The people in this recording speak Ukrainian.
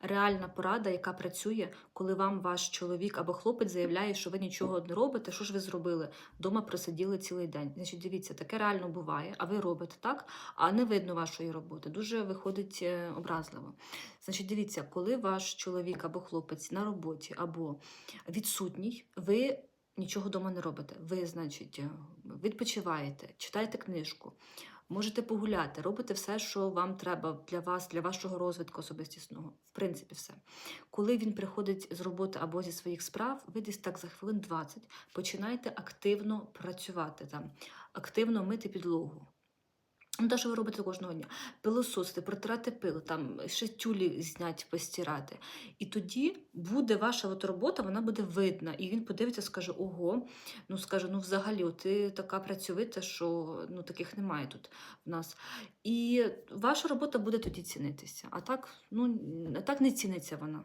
реальна порада, яка працює, коли вам ваш чоловік або хлопець заявляє, що ви нічого не робите, що ж ви зробили? Дома просиділи цілий день. Значить, дивіться, таке реально буває, а ви робите так, а не видно вашої роботи. Дуже виходить е, образливо. Значить, дивіться, коли ваш чоловік або хлопець на роботі або відсутній, ви нічого вдома не робите. Ви, значить, е, відпочиваєте, читаєте книжку, можете погуляти, робите все, що вам треба для вас, для вашого розвитку особистісного. В принципі, все. Коли він приходить з роботи або зі своїх справ, ви десь так за хвилин 20 починаєте активно працювати там, активно мити підлогу. Ну, те, що ви робите кожного дня. Пилососити, протирати пил, там ще тюлі зняти, постирати. І тоді буде ваша от робота, вона буде видна. І він подивиться, скаже: ого, ну скаже, ну взагалі, ти така працьовита, що ну таких немає тут в нас. І ваша робота буде тоді цінитися. А так, ну так не ціниться вона.